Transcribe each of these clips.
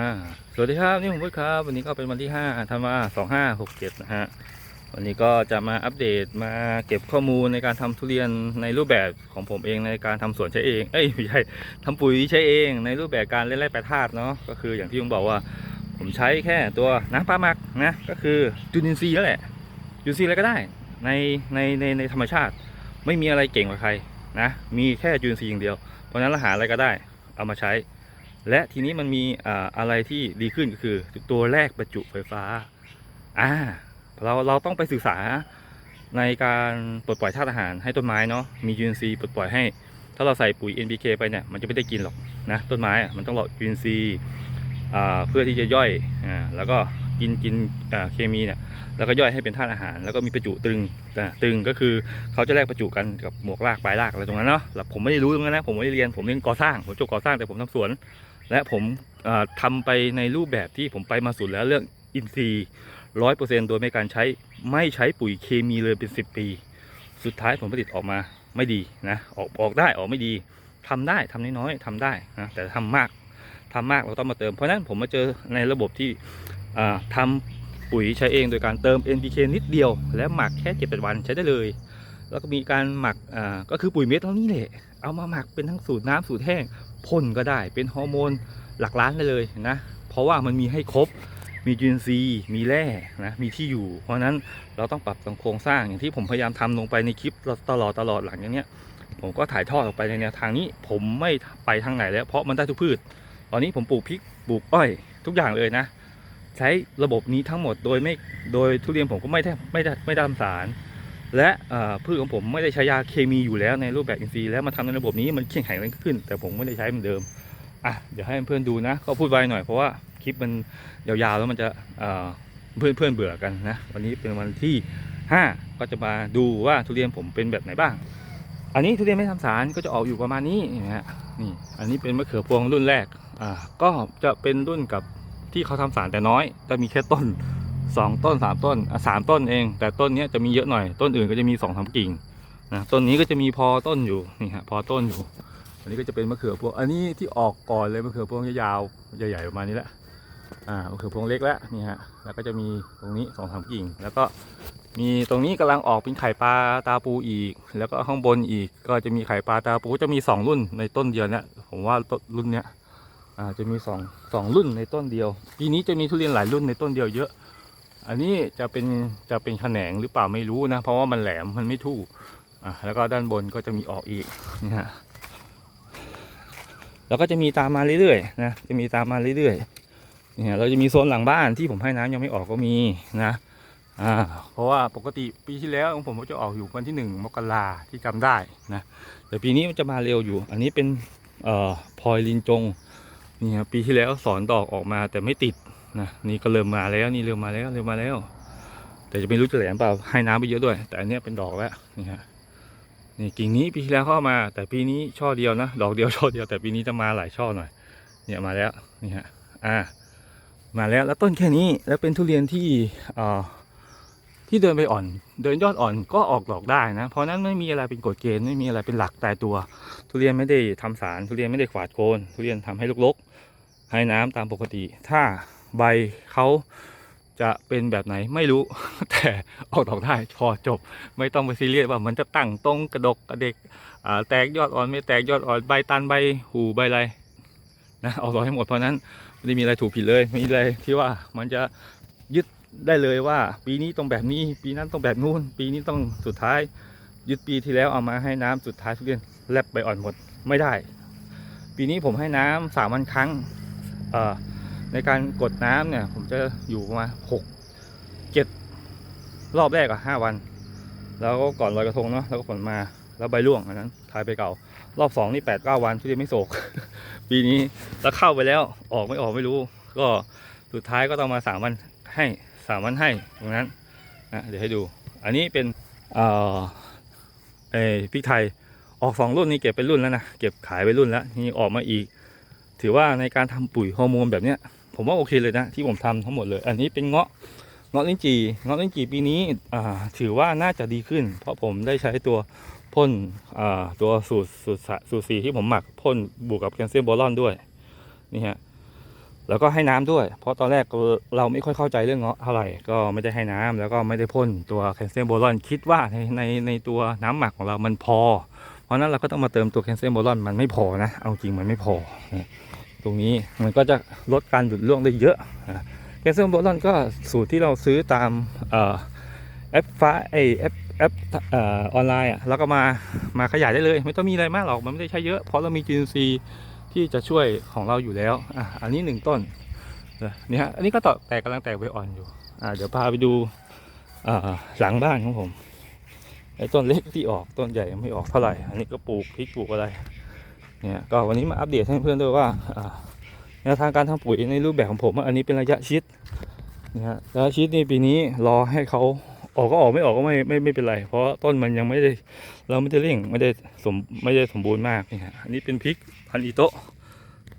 อ่าสวัสดีครับนี่ผมพุทธครับ วันนี้ก็เป็นวันที่5ธันวาสองห้าหกเจ็ดนะฮะวันนี้ก็จะมาอัปเดตมาเก็บข้อมูลในการทำทุเรียนในรูปแบบของผมเองในการทำสวนใช้เองเอ้ยไม่ใช่ทำปุ๋ยใช้เองในรูปแบบการเล่นไร่แปรธาตุเนาะก็คืออย่างที่ผมบอกว่าผมใช้แค่ตัวน้ำปลาหมักนะก็คือจุลินทรีย์นั่นแหละจุลินทรีย์อะไรก็ได้ในในในในธรรมชาติ ไม่มีอะไรเก่งกว่าใครนะมีแค่จุลินทรีย์อย่างเดียวเพราะฉะนั้นเราหาอะไรก็ได้เอามาใช้ และทีนี้มันมีอะไรที่ดีขึ้นก็คือตัวแรกประจุไฟฟ้าอ่าเราเราต้องไปศึกษาในการปลดปล่อยธาตุอาหารให้ต้นไม้เนาะมียูนซีปลดปล่อยให้ ถ้าเราใส่ปุ๋ย NPK ไปเนี่ยมันจะไม่ได้กินหรอกนะต้นไม้มันต้องรอยูนซีเพื่อที่จะย่อยอ่าแล้วก็กินกินเคมีเนี่ยแล้วก็ย่อยให้เป็นธาตุอาหาร แล้วก็มีประจุตึงตึงก็คือเขาจะแลกประจุกันกับหมวกรากปลายรากอะไรตรงนั้นเนาะผมไม่ได้รู้ตรงนั้นนะผมไม่ได้เรียนผมเรียนก่อสร้างผมจบก่อสร้างแต่ผมทำสวน และผมเอ่อทำไปในรูปแบบที่ผมไปมาสุดแล้วเรื่องอินทรีย์ร้อยเปอร์เซ็นต์โดยไม่การใช้ไม่ใช้ปุ๋ยเคมีเลยเป็นสิบปี สุดท้ายผลผลิตออกมาไม่ดีนะออกออกได้ออกไม่ดีทำได้ทำน้อยๆทำได้นะแต่ทำมากทำมากเราต้องมาเติม เพราะฉะนั้นผมมาเจอในระบบที่อ่าทำปุ๋ยใช้เองโดยการเติม NPK นิดเดียว แล้วหมักแค่เจ็ดแปดวันใช้ได้เลย แล้วก็มีการหมักก็คือปุ๋ยเม็ดเท่านี้แหละเอามาหมักเป็นทั้งสูตรน้ำสูตรแห้ง พ่นก็ได้ เป็นฮอร์โมนหลักล้านได้เลยนะ เพราะว่ามันมีให้ครบ มีจุลินทรีย์ มีแร่นะ มีที่อยู่ เพราะนั้นเราต้องปรับตรงโครงสร้างอย่างที่ผมพยายามทำลงไปในคลิปตลอดตลอดหลังอย่างเนี้ยผมก็ถ่ายทอดออกไปในแนวทางนี้ ผมไม่ไปทางไหนแล้ว เพราะมันได้ทุกพืช ตอนนี้ผมปลูกพริก ปลูกอ้อย ทุกอย่างเลยนะ ใช้ระบบนี้ทั้งหมดโดยไม่ โดยทุเรียนผมก็ไม่ได้ไม่ได้ไม่ได้ทำสาร และพืชของผมไม่ได้ใช้ยาเคมีอยู่แล้วในรูปแบบอินทรีย์แล้วมาทำในระบบนี้มันเข้มแข็งขึ้น แต่ผมไม่ได้ใช้เหมือนเดิมอะเดี๋ยวให้เพื่อนๆดูนะก็พูดไวหน่อยเพราะว่าคลิปมันยาวๆแล้วมันจะเพื่อนเพื่อนๆเบื่อกันนะวันนี้เป็นวันที่ 5 ก็จะมาดูว่าทุเรียนผมเป็นแบบไหนบ้าง อันนี้ทุเรียนไม่ทำสารก็จะออกอยู่ประมาณนี้นะฮะนี่อันนี้เป็นมะเขือพวงรุ่นแรกอ่าก็จะเป็นรุ่นกับที่เขาทำสารแต่น้อยจะมีแค่ต้น สองต้นสามต้นอะสามต้นเอง แต่ต้นเนี้ยจะมีเยอะหน่อย ต้นอื่นก็จะมีสองสามกิ่งนะต้นนี้ก็จะมีพอต้นอยู่นี่ฮะพอต้นอยู่ อันนี้ก็จะเป็นมะเขือพวงอันนี้ที่ออกก่อนเลยมะเขือพวงยาวๆใหญ่ๆประมาณนี้แหละอ่ามะเขือพวงเล็กแล้วนี่ฮะแล้วก็จะมีตรงนี้สองสามกิ่ง แล้วก็มีตรงนี้กำลังออกเป็นไข่ปลาตาปูอีก แล้วก็ข้างบนอีกก็จะมีไข่ปลาตาปูจะมีสองรุ่นในต้นเดียวเนี่ยผมว่าต้นรุ่นเนี้ยอ่าจะมีสองสองรุ่นในต้นเดียวปีนี้จะมีทุเรียนหลายรุ่นในต้นเดียวเยอะ อันนี้จะเป็นจะเป็นแขนงหรือเปล่าไม่รู้นะ เพราะว่ามันแหลมมันไม่ทู่อะแล้วก็ด้านบนก็จะมีออกอีกนี่ฮะแล้วก็จะมีตามมาเรื่อยๆนะจะมีตามมาเรื่อยๆเนี่ยเราจะมีโซนหลังบ้านที่ผมให้น้ำยังไม่ออกก็มีนะอ่าเพราะว่าปกติปีที่แล้วของผมก็จะออกอยู่วันที่หนึ่งมกราที่จำได้นะแต่ปีนี้มันจะมาเร็วอยู่ อันนี้เป็นเอ่อพลอยลินจงนี่ครับปีที่แล้วสอนดอกออกมาแต่ไม่ติด นะนี่ก็เริ่มมาแล้วนี่เริ่มมาแล้วเริ่มมาแล้ว แต่จะไม่รู้จะแหลมเปล่าให้น้ำไปเยอะด้วย แต่อันนี้เป็นดอกแล้วนี่ฮะนี่กิ่งนี้ปีที่แล้วเข้ามา แต่ปีนี้ช่อเดียวนะดอกเดียวช่อเดียวแต่ปีนี้จะมาหลายช่อหน่อย เนี่ยมาแล้วนี่ฮะอ่า มาแล้วแล้วต้นแค่นี้แล้วเป็นทุเรียนที่เอ่อที่เดินไปอ่อน เดินยอดอ่อนก็ออกดอกได้นะ เพราะนั้นไม่มีอะไรเป็นกฎเกณฑ์ไม่มีอะไรเป็นหลักตายตัว ทุเรียนไม่ได้ทำสารทุเรียนไม่ได้ขวาดโคนทุเรียนทำให้ลกๆให้น้ำตามปกติ ถ้า ใบเขาจะเป็นแบบไหนไม่รู้ แต่ออกดอกได้พอจบ ไม่ต้องไปซีเรียสว่ามันจะตั้งตรงกระดกกระเด็กแตกยอดอ่อนไม่แตกยอดอ่อนใบตันใบหูใบอะไรนะออกดอกให้หมดเพราะนั้นไม่ได้มีอะไรถูกผิดเลยไม่มีอะไรที่ว่ามันจะยึดได้เลยว่า ปีนี้ต้องแบบนี้ ปีนั้นต้องแบบนู้น ปีนี้ต้องสุดท้ายยึดปีที่แล้วเอามาให้น้ำสุดท้ายทุเรียนแลบใบอ่อนหมดไม่ได้ ปีนี้ผมให้น้ำสามวันครั้งเอ่อ ในการกดน้ำเนี่ย ผมจะอยู่ประมาณหกเจ็ดรอบแรกอะห้าวัน แล้วก็ก่อนลอยกระทงเนาะแล้วก็ฝนมาแล้วใบร่วงอันนั้นทายไปเก่า รอบสองนี่แปดเก้าวันที่เรียนไม่โศก ปีนี้แล้วเข้าไปแล้วออกไม่ออกไม่รู้ ก็สุดท้ายก็ต้องมาสามวันให้สามวันให้ตรงนั้นนะเดี๋ยวให้ดู อันนี้เป็นเอ่อเอพริกไทยออกสองรุ่นนี่เก็บเป็นรุ่นแล้วนะเก็บขายไปรุ่นแล้วนี่ออกมาอีก ถือว่าในการทำปุ๋ยฮอร์โมนแบบเนี้ย ผมว่าโอเคเลยนะที่ผมทำทั้งหมดเลย อันนี้เป็นเงาะเงาะลิ้นจี่เงาะลิ้นจี่ปีนี้ถือว่าน่าจะดีขึ้น เพราะผมได้ใช้ตัวพ่นตัวสูตรสูตรสูตรสีที่ผมหมักพ่นบวกกับแคลเซียมโบรอนด้วยนี่ฮะแล้วก็ให้น้ำด้วย เพราะตอนแรกเราไม่ค่อยเข้าใจเรื่องเงาะเท่าไหร่ก็ไม่ได้ให้น้ำแล้วก็ไม่ได้พ่นตัวแคลเซียมโบรอนคิดว่าในในในตัวน้ำหมักของเรามันพอ เพราะนั้นเราก็ต้องมาเติมตัวแคลเซียมโบรอนมันไม่พอนะ เอาจริงมันไม่พอ ตรงนี้มันก็จะลดการหยุดร่วงได้เยอะแคลเซียมโบรอนก็สูตรที่เราซื้อตามแอปฟ้าไอแอปแอปออนไลน์อะแล้วก็มามาขยายได้เลย ไม่ต้องมีอะไรมากหรอกมันไม่ได้ใช้เยอะ เพราะเรามีจีนซีที่จะช่วยของเราอยู่แล้วอะอันนี้หนึ่งต้นนะนี่ฮะอันนี้ก็ต่อแตกกำลังแตกใบอ่อนอยู่อ่าเดี๋ยวพาไปดูอ่าหลังบ้านของผมไอ้ต้นเล็กที่ออกต้นใหญ่ไม่ออกเท่าไหร่ อันนี้ก็ปลูกพริกปลูกอะไร เนี่ยก็วันนี้มาอัปเดตให้เพื่อนด้วยว่าแนวทางการทำปุ๋ยในรูปแบบของผมอะอันนี้เป็นระยะชิดนะฮะระยะชิดนี่ปีนี้รอให้เขาออกก็ออกไม่ออกก็ไม่ไม่ไม่เป็นไร เพราะต้นมันยังไม่ได้เราไม่ได้เร่งไม่ได้สมไม่ได้สมบูรณ์มากนี่ฮะอันนี้เป็นพริกพันอิโตะ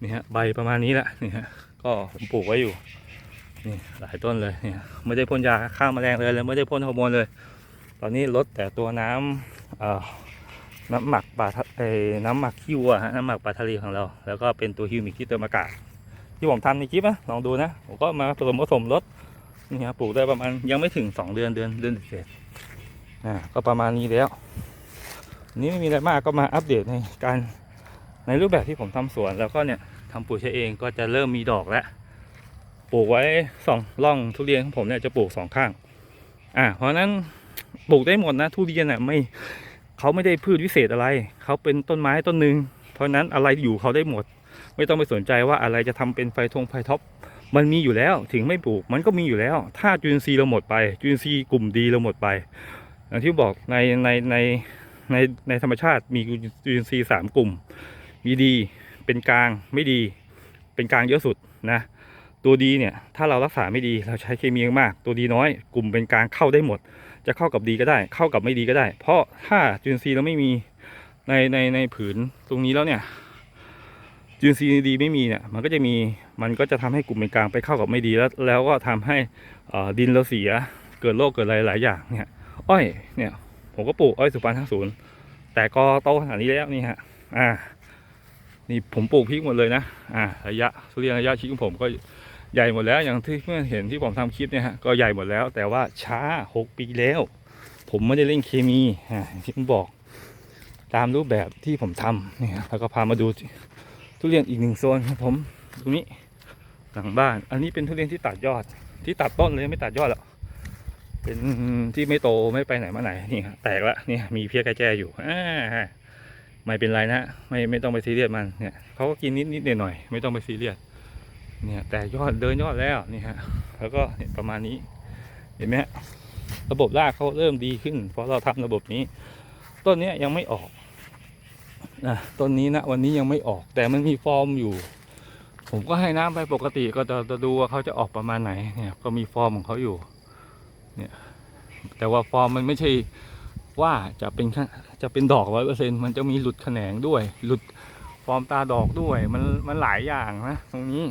นี่ฮะใบประมาณนี้แหละนี่ฮะก็ผมปลูกไว้อยู่นี่หลายต้นเลยเนี่ยไม่ได้พ่นยาฆ่าแมลงเลยแล้วไม่ได้พ่นฮอร์โมนเลย ตอนนี้ลดแต่ตัวน้ำอ่อ น้ำหมักปลาทะเอ่อน้ำหมักขี้วัวฮะน้ำหมักปลาทะเลของเรา แล้วก็เป็นตัวฮิวมิกที่เติมอากาศที่ผมทำในคลิปนะลองดูนะผมก็มาผสมผสมลดนี่ครับปลูกได้ประมาณยังไม่ถึงสองเดือนเดือนเดือนเศษอ่าก็ประมาณนี้แล้วนี้ไม่มีอะไรมากก็มาอัปเดตในการในรูปแบบที่ผมทำสวนแล้วก็เนี่ยทำปุ๋ยใช้เองก็จะเริ่มมีดอกแล้วปลูกไว้สองร่องทุเรียนของผมเนี่ยจะปลูกสองข้าง อ่าเพราะฉะนั้นปลูกได้หมดนะทุเรียนอะไม่ เขาไม่ได้พืชวิเศษอะไร เขาเป็นต้นไม้ต้นหนึ่งเพราะนั้นอะไรอยู่เขาได้หมด ไม่ต้องไปสนใจว่าอะไรจะทำเป็นไฟทงไฟท็อปมันมีอยู่แล้วถึงไม่ปลูกมันก็มีอยู่แล้ว ถ้าจุลินทรีย์เราหมดไป จุลินทรีย์กลุ่มดีเราหมดไปอย่างที่บอกในในในในในธรรมชาติมีจุลินทรีย์สามกลุ่ม มีดีเป็นกลางไม่ดี เป็นกลางเยอะสุดนะตัวดีเนี่ยถ้าเรารักษาไม่ดีเราใช้เคมีมาก ตัวดีน้อย กลุ่มเป็นกลางเข้าได้หมด จะเข้ากับดีก็ได้ เข้ากับไม่ดีก็ได้ เพราะถ้าจุลินทรีย์เราไม่มีในในในผืนตรงนี้แล้วเนี่ยจุลินทรีย์ดีไม่มีเนี่ยมันก็จะมีมันก็จะทำให้กลุ่มเป็นกลางไปเข้ากับไม่ดีแล้ว แล้วก็ทำให้ดินเราเสียเกิดโรคเกิดอะไรหลายอย่างเนี่ยอ้อยเนี่ยผมก็ปลูกอ้อยสุพรรณห้าศูนย์แต่ก็โตขนาดนี้แล้วนี่ฮะอ่านี่ผมปลูกพริกหมดเลยนะอ่าระยะทุเรียนระยะชีวิตของผมก็ ใหญ่หมดแล้วอย่างที่เพื่อนเห็นที่ผมทำคลิปเนี่ยฮะก็ใหญ่หมดแล้ว แต่ว่าช้า 6 ปีแล้ว ผมไม่ได้เล่นเคมีที่ผมบอกตามรูปแบบที่ผมทำเนี่ยแล้วก็พามาดูทุเรียนอีกหนึ่งโซนของผมตรงนี้หลังบ้าน อันนี้เป็นทุเรียนที่ตัดยอด ที่ตัดต้นเลยไม่ตัดยอดหรอกเป็นที่ไม่โตไม่ไปไหนมาไหนนี่ฮะแตกล้วนี่มีเพี้ยกระแจอยู่อ่าไม่เป็นไรนะไม่ไม่ต้องไปซีเรียสมันเนี่ยเขาก็กินนิดนิดหน่อยหน่อยไม่ต้องไปซีเรียส เนี่ยแต่ยอดเดินยอดแล้วนี่ฮะแล้วก็ประมาณนี้เห็นไหมระบบรากเขาเริ่มดีขึ้น เพราะเราทำระบบนี้ ต้นเนี้ยังไม่ออกนะต้นนี้นะวันนี้ยังไม่ออก แต่มันมีฟอร์มอยู่ ผมก็ให้น้ำไปปกติก็จะจะดูว่าเขาจะออกประมาณไหนเนี่ยก็มีฟอร์มของเขาอยู่เนี่ยแต่ว่าฟอร์มมันไม่ใช่ว่าจะเป็นจะเป็นดอกร้อยเปอร์เซ็นมันจะมีหลุดแขนงด้วย หลุดฟอร์มตาดอกด้วย มันมันหลายอย่างนะตรงนี้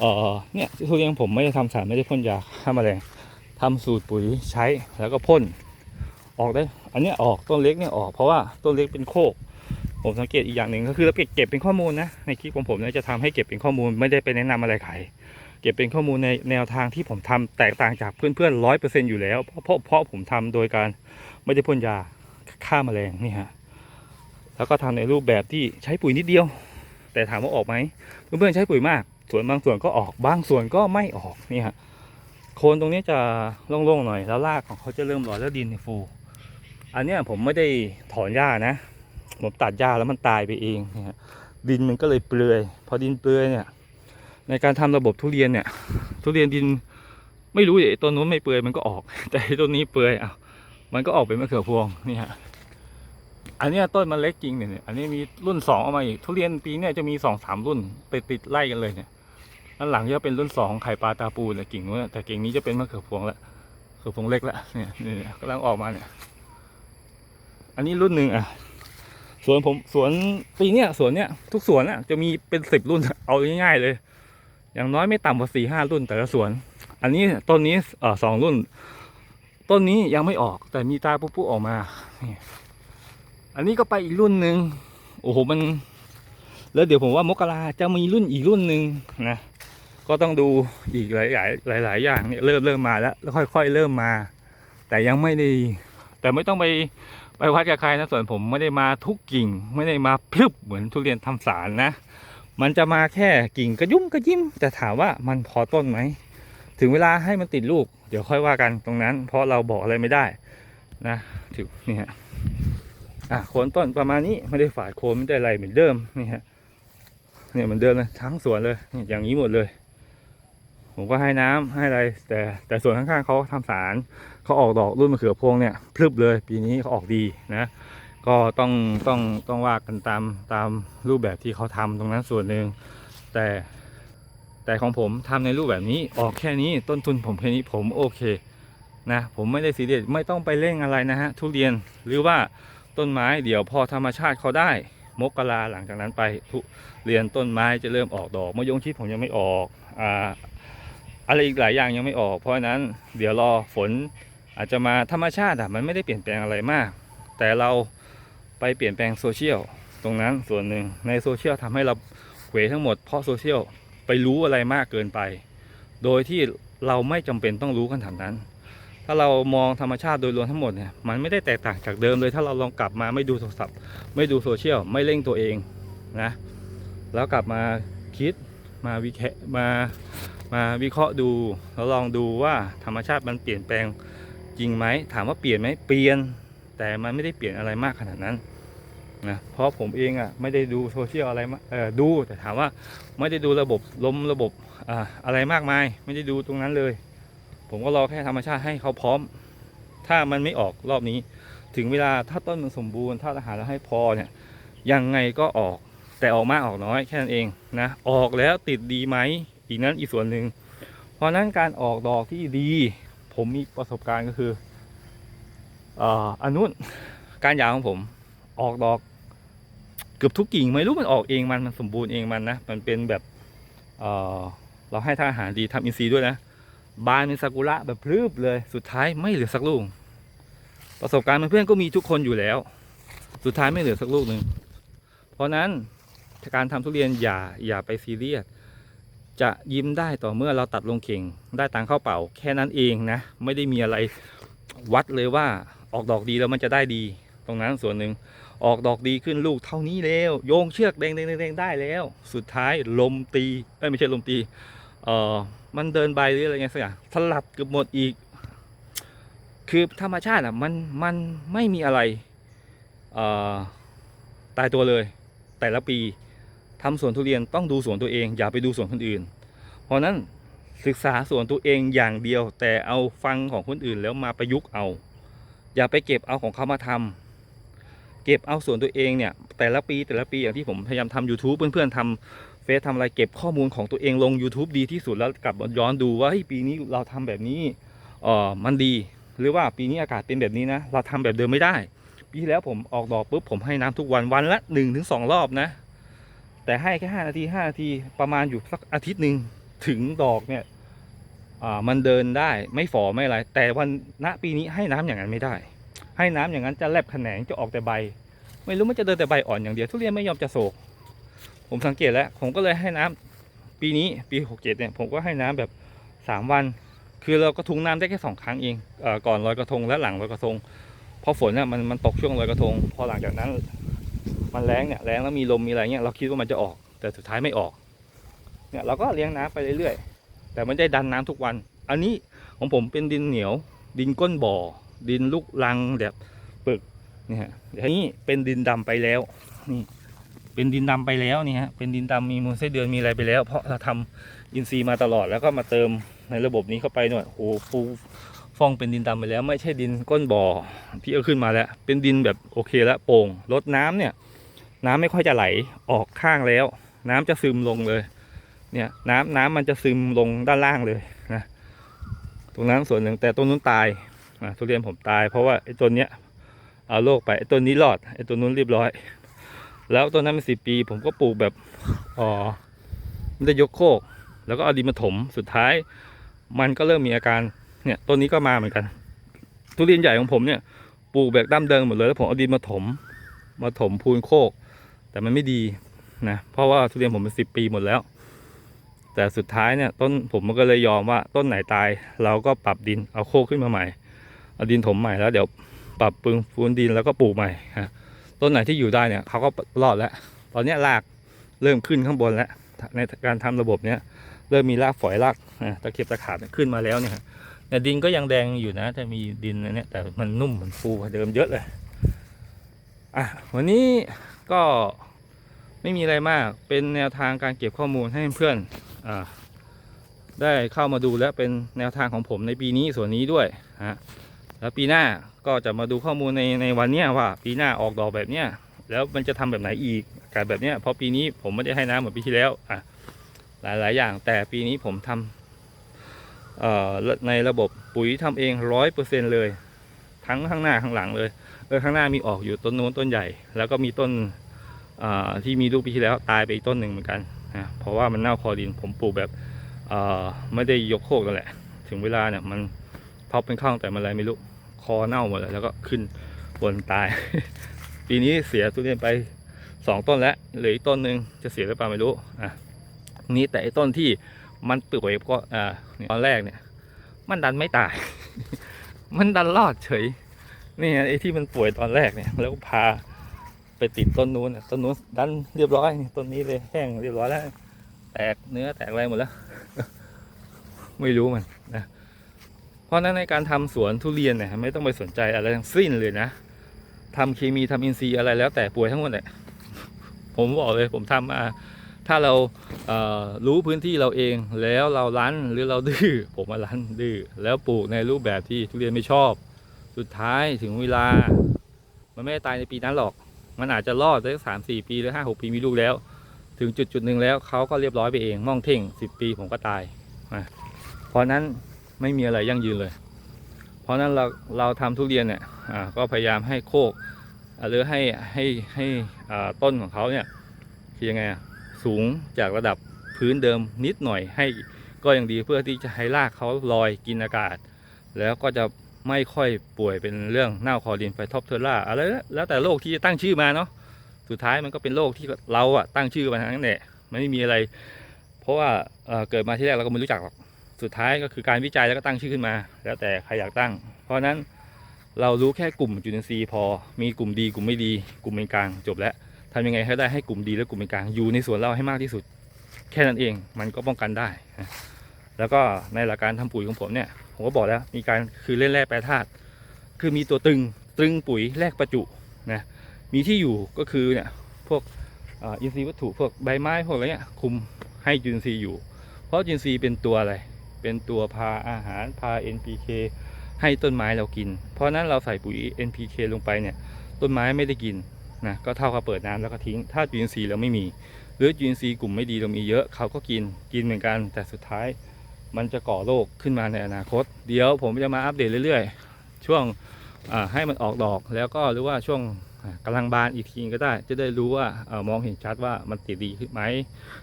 เออเนี่ยทุเรียนผมไม่ได้ทำสารไม่ได้พ่นยาฆ่าแมลงทำสูตรปุ๋ยใช้แล้วก็พ่นออกได้ อันนี้ออกต้นเล็กเนี่ยออกเพราะว่าต้นเล็กเป็นโคก ผมสังเกตอีกอย่างหนึ่งก็คือเราเก็บเก็บเป็นข้อมูลนะในคลิปของผมเนี่ยจะทำให้เก็บเป็นข้อมูลไม่ได้ไปแนะนำอะไรใครเก็บเป็นข้อมูลในแนวทางที่ผมทำแตกต่างจากเพื่อนๆร้อยเปอร์เซ็นอยู่แล้วเพราะเพราะเพราะผมทำโดยการไม่ได้พ่นยาฆ่าแมลงนี่ฮะแล้วก็ทำในรูปแบบที่ใช้ปุ๋ยนิดเดียว แต่ถามว่าออกไหมเพื่อนๆใช้ปุ๋ยมาก ส่วนบางส่วนก็ออกบางส่วนก็ไม่ออกนี่ฮะโคนตรงนี้จะโล่งๆหน่อยแล้วรากของเขาจะเริ่มลอยแล้วดินฟู อันเนี้ยผมไม่ได้ถอนหญ้านะผมตัดหญ้าแล้วมันตายไปเองเนี่ยฮะดินมันก็เลยเปลือย พอดินเปลือยเนี่ย ในการทำระบบทุเรียนเนี่ย ทุเรียนดินไม่รู้ไอ้ต้นนู้นไม่เปลือยมันก็ออก แต่ต้นนี้เปลือยอะมันก็ออกเป็นมะเขือพวงนี่ฮะอันเนี้ยต้นมันเล็กจริงเนี่ย อันนี้มีรุ่นสองออกมาอีก ทุเรียนปีเนี้ยจะมีสองสามรุ่นติดติดไล่กันเลยเนี่ย อันหลังจะเป็นรุ่นสองไข่ปลาตาปูเนี่ยกิ่งนู้นนะแต่กิ่งนี้จะเป็นมะเขือพวงละมะเขือพวงเล็กละเนี่ยนี่กำลังออกมาเนี่ยอันนี้รุ่นหนึ่งอะสวนผมสวนปีเนี้ยสวนเนี้ยทุกสวนอะจะมีเป็นสิบรุ่นเอาง่ายๆเลย อย่างน้อยไม่ต่ำกว่าสี่ห้ารุ่นแต่ละสวน อันนี้ต้นนี้เออสองรุ่น ต้นนี้ยังไม่ออกแต่มีตาปุ๊ๆออกมาอันนี้ก็ไปอีกรุ่นหนึ่งโอ้โหมัน แล้วเดี๋ยวผมว่ามกราจะมีรุ่นอีกรุ่นหนึ่งนะ ก็ต้องดูอีกหลาย ๆ หลาย ๆ อย่างเนี่ยเริ่มเริ่มมาแล้วแล้วค่อย ๆ เริ่มมา แต่ยังไม่ได้แต่ไม่ต้องไปไปวัดกับใครนะส่วนผมไม่ได้มาทุกกิ่ง ไม่ได้มาพรึบเหมือนทุเรียนทำสารนะ มันจะมาแค่กิ่งกระยุ่มกระยิ้มแต่ถามว่ามันพอต้นไหมถึงเวลาให้มันติดลูก เดี๋ยวค่อยว่ากันตรงนั้น เพราะเราบอกอะไรไม่ได้นะถึงนี่ฮะอะโคนต้นประมาณนี้ไม่ได้ฝาดโคนไม่ได้อะไรเหมือนเดิมนี่ฮะเนี่ยเหมือนเดิมเลยทั้งสวนเลยอย่างนี้หมดเลย ผมก็ให้น้ำให้อะไร แต่แต่ส่วนข้างๆเขาทำสารเขาออกดอกรุ่นมะเขือพวงเนี่ยพรึบเลยปีนี้เขาออกดีนะก็ต้องต้องต้องว่ากันตามตามรูปแบบที่เขาทำตรงนั้นส่วนหนึ่งแต่แต่ของผมทำในรูปแบบนี้ออกแค่นี้ต้นทุนผมแค่นี้ผมโอเคนะผมไม่ได้ซีเรียสไม่ต้องไปเร่งอะไรนะฮะทุเรียนหรือว่าต้นไม้เดี๋ยวพอธรรมชาติเขาได้มกราหลังจากนั้นไปทุเรียนต้นไม้จะเริ่มออกดอกมะยงชิดผมยังไม่ออกอ่า อะไรอีกหลายอย่างยังไม่ออก เพราะนั้นเดี๋ยวรอฝนอาจจะมาธรรมชาติอะมันไม่ได้เปลี่ยนแปลงอะไรมาก แต่เราไปเปลี่ยนแปลงโซเชียลตรงนั้นส่วนหนึ่งในโซเชียลทำให้เราเขวทั้งหมดเพราะโซเชียลไปรู้อะไรมากเกินไป โดยที่เราไม่จำเป็นต้องรู้ขนาดนั้น ถ้าเรามองธรรมชาติโดยรวมทั้งหมดเนี่ยมันไม่ได้แตกต่างจากเดิมเลย ถ้าเราลองกลับมาไม่ดูโทรศัพท์ ไม่ดูโซเชียลไม่เร่งตัวเองนะแล้วกลับมาคิดมาวิเคราะห์มา มาวิเคราะห์ดูแล้วลองดูว่าธรรมชาติมันเปลี่ยนแปลงจริงไหมถามว่าเปลี่ยนไหมเปลี่ยน แต่มันไม่ได้เปลี่ยนอะไรมากขนาดนั้นนะเพราะผมเองอะไม่ได้ดูโซเชียลอะไรมาเออดูแต่ถามว่าไม่ได้ดูระบบล้มระบบอ่าอะไรมากมาย ไม่ได้ดูตรงนั้นเลย ผมก็รอแค่ธรรมชาติให้เขาพร้อม ถ้ามันไม่ออกรอบนี้ ถึงเวลาถ้าต้นมันสมบูรณ์ถ้าอาหารเราให้พอเนี่ยยังไงก็ออกแต่ออกมากออกน้อยแค่นั้นเองนะออกแล้วติดดีไหม อีกนั้นอีกส่วนหนึ่งเพราะนั้นการออกดอกที่ดี ผมมีประสบการณ์ก็คืออันนู้นการยาวของผมออกดอกเกือบทุกกิ่งไม่รู้มันออกเองมันมันสมบูรณ์เองมันนะมันเป็นแบบเเราให้ทาอาหารดีทำอินทรีย์ด้วยนะ บานเป็นซากุระแบบพรึบเลยสุดท้ายไม่เหลือสักลูกประสบการณ์เพื่อนก็มีทุกคนอยู่แล้ว สุดท้ายไม่เหลือสักลูกหนึ่งเพราะนั้นการทำทุเรียนอย่าอย่าไปซีเรียส จะยิ้มได้ต่อเมื่อเราตัดลงเข่งได้ตังเข้าเป่า แค่นั้นเองนะ ไม่ได้มีอะไรวัดเลยว่าออกดอกดีแล้วมันจะได้ดี ตรงนั้นส่วนหนึ่งออกดอกดีขึ้นลูกเท่านี้แล้ว โยงเชือกแดงแดงแดงได้แล้ว สุดท้ายลมตีไม่ใช่ลมตีเออมันเดินใบหรืออะไรเงี้ยสักอย่างสลัดเกือบหมดอีก คือธรรมชาติอะมันมันไม่มีอะไรเออตายตัวเลยแต่ละปี ทำสวนทุเรียนต้องดูสวนตัวเอง อย่าไปดูสวนคนอื่น เพราะนั้นศึกษาสวนตัวเองอย่างเดียว แต่เอาฟังของคนอื่นแล้วมาประยุกต์เอา อย่าไปเก็บเอาของเขามาทำเก็บเอาส่วนตัวเองเนี่ยแต่ละปีแต่ละปีอย่างที่ผมพยายามทำ YouTube เพื่อนๆทำเฟซทำอะไรเก็บข้อมูลของตัวเองลง YouTube ดีที่สุดแล้วกลับย้อนดูว่าปีนี้เราทำแบบนี้เออมันดีหรือว่าปีนี้อากาศเป็นแบบนี้นะ เราทำแบบเดิมไม่ได้ ปีที่แล้วผมออกดอกปุ๊บผมให้น้ำทุกวันวันละ1นถึงสรอบนะ แต่ให้แค่ห้านาทีห้านาทีประมาณอยู่สักอาทิตย์หนึ่งถึงดอกเนี่ยมันเดินได้ไม่ฝ่อไม่อะไร แต่วันณปีนี้ให้น้ำอย่างนั้นไม่ได้ ให้น้ำอย่างนั้นจะแลบแขนงจะออกแต่ใบ ไม่รู้มันจะเดินแต่ใบอ่อนอย่างเดียวทุเรียนไม่ยอมจะโศก ผมสังเกตแล้ว ผมก็เลยให้น้ำปีนี้ปีหกเจ็ดเนี่ยผมก็ให้น้ำแบบสามวัน คือเราก็ทุงน้ำได้แค่สองครั้งเองอก่อนลอยกระทงและหลังลอยกระทงพราะฝนเนี่ยมันมันตกช่วงลอยกระทง พอหลังจากนั้น มันแรงเนี่ยแรงแล้วมีลมมีอะไรเงี้ยเราคิดว่ามันจะออก แต่สุดท้ายไม่ออกเนี่ยเราก็เลี้ยงน้ำไปเรื่อยๆ แต่ไม่ได้ดันน้ำทุกวัน อันนี้ของผมเป็นดินเหนียว ดินก้นบ่อ ดินลูกลังแบบปึกเนี่ยฮะเดี๋ยวนี้เป็นดินดำไปแล้วนี่เป็นดินดำไปแล้วนี่ฮะเป็นดินดำมีมูลไส้เดือนมีอะไรไปแล้ว เพราะเราทำอินทรีย์มาตลอดแล้วก็มาเติมในระบบนี้เข้าไปหน่อยโอ้โหฟูฟ่องเป็นดินดำไปแล้ว ไม่ใช่ดินก้นบ่อที่เอาขึ้นมาแล้ว เป็นดินแบบโอเคแล้วโป่งลดน้ำเนี่ย น้ำไม่ค่อยจะไหลออกข้างแล้ว น้ำจะซึมลงเลย เนี่ยน้ำน้ำมันจะซึมลงด้านล่างเลยนะตรงนั้นส่วนหนึ่งแต่ต้นนู้นตายอะทุเรียนผมตาย เพราะว่าไอ้ต้นเนี้ยเอาโรคไปไอ้ต้นนี้รอดไอ้ต้นนู้นเรียบร้อย แล้วต้นนั้นเป็นสิบปี ผมก็ปลูกแบบอ๋อไม่ได้ยกโคก แล้วก็เอาดินมาถมสุดท้าย มันก็เริ่มมีอาการเนี่ยต้นนี้ก็มาเหมือนกันทุเรียนใหญ่ของผมเนี่ยปลูกแบบดั้มเดิมหมดเลยแล้วผมเอาดินมาถม มาถมพูนโคก แต่มันไม่ดีนะเพราะว่าทุเรียนผมเป็นสิบปีหมดแล้ว แต่สุดท้ายเนี่ยต้นผมมันก็เลยยอมว่าต้นไหนตาย เราก็ปรับดินเอาโคกขึ้นมาใหม่เอาดินถมใหม่แล้วเดี๋ยวปรับปรุงฟูนดินแล้วก็ปลูกใหม่ฮะต้นไหนที่อยู่ได้เนี่ยเขาก็รอดแล้ว ตอนนี้รากเริ่มขึ้นข้างบนแล้วในการทำระบบเนี้ยเริ่มมีรากฝอยรากอะตะเข็บตะขาบขึ้นมาแล้วเนี่ยฮะแต่ดินก็ยังแดงอยู่นะแต่มีดินอันเนี้ยแต่มันนุ่มมันฟูกว่าเดิมเยอะเลยอะวันนี้ก็ ไม่มีอะไรมากเป็นแนวทางการเก็บข้อมูลให้เพื่อนอได้เข้ามาดูและเป็นแนวทางของผมในปีนี้ส่วนนี้ด้วยฮะแล้วปีหน้าก็จะมาดูข้อมูลในในวันเนี้ยว่า ปีหน้าออกดอกแบบเนี้ยแล้วมันจะทำแบบไหนอีกอากาศแบบเนี้ยเพราะปีนี้ผมไม่ได้ให้น้ำเหมือนปีที่แล้วอะหลายๆอย่างแต่ปีนี้ผมทำเอ่อในระบบปุ๋ยทำเองร้อยเปอร์เซ็นเลย ทั้งข้างหน้าข้างหลังเลยเออข้างหน้ามีออกอยู่ต้นนู้นต้นใหญ่ แล้วก็มีต้น ที่มีลูกปีที่แล้วตายไปอีกต้นหนึ่งเหมือนกันนะเพราะว่ามันเน่าคอดินผมปลูกแบบไม่ได้ยกโคกกันแหละ ถึงเวลาเนี่ยมันพอเป็นข้าวแต่มันอะไรไม่รู้คอเน่าหมดเลยแล้วก็ขึ้นบนตาย ปีนี้เสียทุเรียนไปสองต้นแล้วเหลืออีกต้นหนึ่งจะเสียหรือเปล่าไม่รู้อะนี้แต่ไอ้ต้นที่มันป่วยก็อ่าตอนแรกเนี่ย มันดันไม่ตาย มันดันรอดเฉยนี่ไงไอ้ที่มันป่วยตอนแรกเนี่ย แล้วพา ไปติดต้นนู้นต้นนู้นดันเรียบร้อยต้นนี้เลยแห้งเรียบร้อยแล้ว แตกเนื้อแตกอะไรหมดแล้ว ไม่รู้มันนะเพราะนั้นในการทำสวนทุเรียนเนี่ยไม่ต้องไปสนใจอะไรทั้งสิ้นเลยนะทำเคมีทำอินทรีย์อะไรแล้วแต่ป่วยทั้งหมดแหละผมบอกเลยผมทำมาถ้าเราเรู้พื้นที่เราเองแล้วเราลั้นหรือเราดื้อผมมาลั้นดื้อแล้วปลูกในรูปแบบที่ทุเรียนไม่ชอบ สุดท้ายถึงเวลา มันไม่ได้ตายในปีนั้นหรอก มันอาจจะรอดได้สามสี่ปีหรือห้าหกปีมีลูกแล้ว ถึงจุดจุดหนึ่งแล้วเขาก็เรียบร้อยไปเองม่องเท่งสิบปีผมก็ตายอะเพราะนั้นไม่มีอะไรยั่งยืนเลย เพราะนั้นเราเราทำทุเรียนเนี่ยอ่าก็พยายามให้โคกหรือให้ให้ให้ต้นของเขาเนี่ยคือยังไงสูงจากระดับพื้นเดิมนิดหน่อยให้ก็ยังดีเพื่อที่จะให้รากเขาลอยกินอากาศ แล้วก็จะ ไม่ค่อยป่วยเป็นเรื่องเน่าคอดินไฟท็อปเทอร่าอะไรแล้วแต่โรคที่จะตั้งชื่อมาเนาะสุดท้ายมันก็เป็นโรคที่เราอะตั้งชื่อมาทั้งนั้นแหละมันไม่มีอะไร เพราะว่าเเกิดมาที่แรกเราก็ไม่รู้จักหรอกสุดท้ายก็คือการวิจัยแล้วก็ตั้งชื่อขึ้นมา แล้วแต่ใครอยากตั้ง เพราะนั้นเรารู้แค่กลุ่มจุลินทรีย์พอ มีกลุ่มดีกลุ่มไม่ดี กลุ่มเป็นกลางจบแล้วทำยังไงให้ได้ให้กลุ่มดีและกลุ่มเป็นกลางอยู่ในสวนเราให้มากที่สุด แค่นั้นเองมันก็ป้องกันได้ แล้วก็ในหลักการทำปุ๋ยของผมเนี่ย ผมก็บอกแล้วมีการคือเล่นแร่แปรธาตุคือมีตัวตึงตึงปุ๋ยแลกประจุนะมีที่อยู่ก็คือเนี่ยพวกอินทรีย์วัตถุพวกใบไม้พวกอะไรเงี้ยคุมให้จุลินทรีย์อยู่ เพราะจุลินทรีย์เป็นตัวอะไรเป็นตัวพาอาหารพา NPK ให้ต้นไม้เรากิน เพราะนั้นเราใส่ปุ๋ย NPK ลงไปเนี่ยต้นไม้ไม่ได้กินนะก็เท่ากับเปิดน้ำแล้วก็ทิ้ง ถ้าจุลินทรีย์เราไม่มี หรือจุลินทรีย์กลุ่มไม่ดีเรามีเยอะเขาก็กินกินเหมือนกันแต่สุดท้าย มันจะก่อโรคขึ้นมาในอนาคต เดี๋ยวผมจะมาอัปเดตเรื่อยๆ ช่วงให้มันออกดอกแล้วก็หรือว่าช่วงอ่ากำลังบานอีกทีก็ได้ จะได้รู้ว่าอมองเห็นชัดว่ามันติดดีขึ้นไหม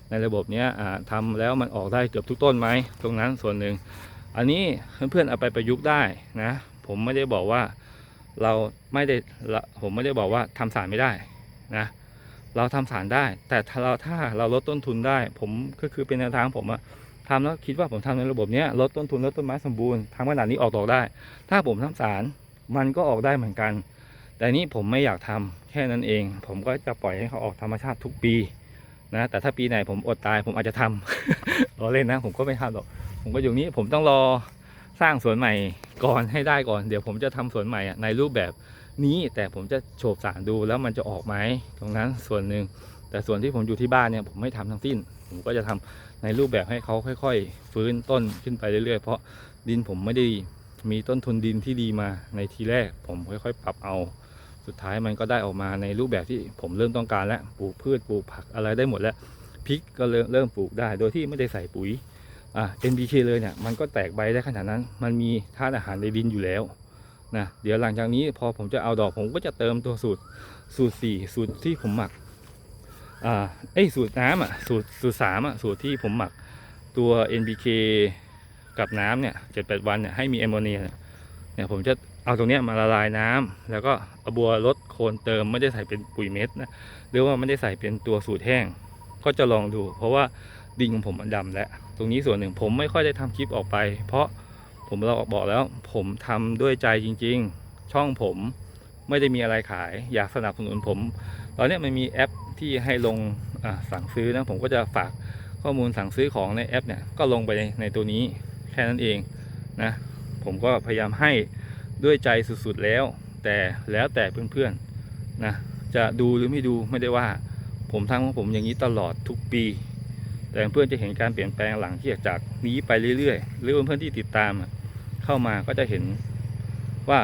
ในระบบเนี้ยอ่าทำแล้วมันออกได้เกือบทุกต้นไหมตรงนั้นส่วนหนึ่ง อันนี้เพื่อนๆเอาไปประยุกต์ได้นะผมไม่ได้บอกว่าเราไม่ได้ผมไม่ได้บอกว่าทำสารไม่ได้นะเราทำสารได้ แต่ถ้าเราถ้าเราลดต้นทุนได้ ผมก็คือเป็นแนวทางผมอะ ทำแล้วคิดว่าผมทำในระบบนี้ลดต้นทุนลดต้นไม้สมบูรณ์ทำขนาดนี้ออกดอกได้ ถ้าผมทำสารมันก็ออกได้เหมือนกัน แต่นี้ผมไม่อยากทำแค่นั้นเอง ผมก็จะปล่อยให้เขาออกธรรมชาติทุกปีนะแต่ถ้าปีไหนผมอดตายผมอาจจะทำรอเล่นนะ ผมก็ไม่ทำหรอก ผมก็อยู่นี้ผมต้องรอสร้างสวนใหม่ก่อนให้ได้ก่อนเดี๋ยวผมจะทำสวนใหม่อะในรูปแบบนี้แต่ผมจะโฉบสารดูแล้วมันจะออกไหมตรงนั้นส่วนหนึ่งแต่ส่วนที่ผมอยู่ที่บ้านเนี่ยผมไม่ทำทั้งสิ้น ผมก็จะทำ ในรูปแบบให้เขาค่อย ๆ ฟื้นต้นขึ้นไปเรื่อยๆ เพราะดินผมไม่ได้มีต้นทุนดินที่ดีมาในทีแรก ผมค่อยๆ ปรับเอา สุดท้ายมันก็ได้ออกมาในรูปแบบที่ผมเริ่มต้องการแล้วปลูกพืชปลูกผักอะไรได้หมดแล้วพริกก็เริ่มเริ่มปลูกได้ โดยที่ไม่ได้ใส่ปุ๋ยอ่า NPK เลยเนี่ยมันก็แตกใบได้ขนาดนั้น มันมีธาตุอาหารในดินอยู่แล้วนะเดี๋ยวหลังจากนี้พอผมจะเอาดอกผมก็จะเติมตัวสูตรสูตรสีสูตรที่ผมหมัก อ่าเอ้สูตรน้ำอะสูตรสูตรสามอะสูตรที่ผมหมักตัว NPK กับน้ำเนี่ยเจ็ดแปดวันเนี่ยให้มีแอมโมเนียเนี่ยผมจะเอาตรงเนี้ยมาละลายน้ำแล้วก็เอาบัวลดโคนเติมไม่ได้ใส่เป็นปุ๋ยเม็ดนะหรือว่าไม่ได้ใส่เป็นตัวสูตรแห้ง ก็จะลองดู เพราะว่าดินของผมมันดำแล้วตรงนี้ส่วนหนึ่งผมไม่ค่อยได้ทำคลิปออกไป เพราะผมเราบอกแล้ว ผมทำด้วยใจจริง ๆ ช่องผมไม่ได้มีอะไรขาย อยากสนับสนุนผม ตอนเนี้ยมันมีแอป ที่ให้ลงสั่งซื้อนะผมก็จะฝากข้อมูลสั่งซื้อของในแอปเนี่ยก็ลงไปในในตัวนี้แค่นั้นเองนะผมก็พยายามให้ด้วยใจสุดๆแล้ว แต่แล้วแต่เพื่อนๆนะจะดูหรือไม่ดูไม่ได้ว่า ผมทำของผมอย่างนี้ตลอดทุกปี แต่เพื่อนจะเห็นการเปลี่ยนแปลงหลังที่จากนี้ไปเรื่อยๆ หรือเพื่อนๆที่ติดตามเข้ามาก็จะเห็นว่า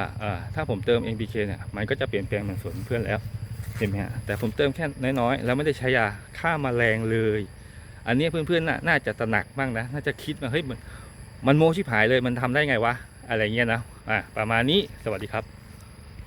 ถ้าผมเติม NPK เนี่ยมันก็จะเปลี่ยนแปลงเหมือนสวนเพื่อนแล้ว เห็นไหมฮะแต่ผมเติมแค่น้อยๆ แล้วไม่ได้ใช้ยาฆ่าแมลงเลย อันนี้เพื่อนๆน่ะน่าจะตระหนักบ้างนะ น่าจะคิดว่าเฮ้ยมันมันโมชิบหายเลยมันทำได้ไงวะ อะไรเงี้ยนะอะประมาณนี้สวัสดีครับ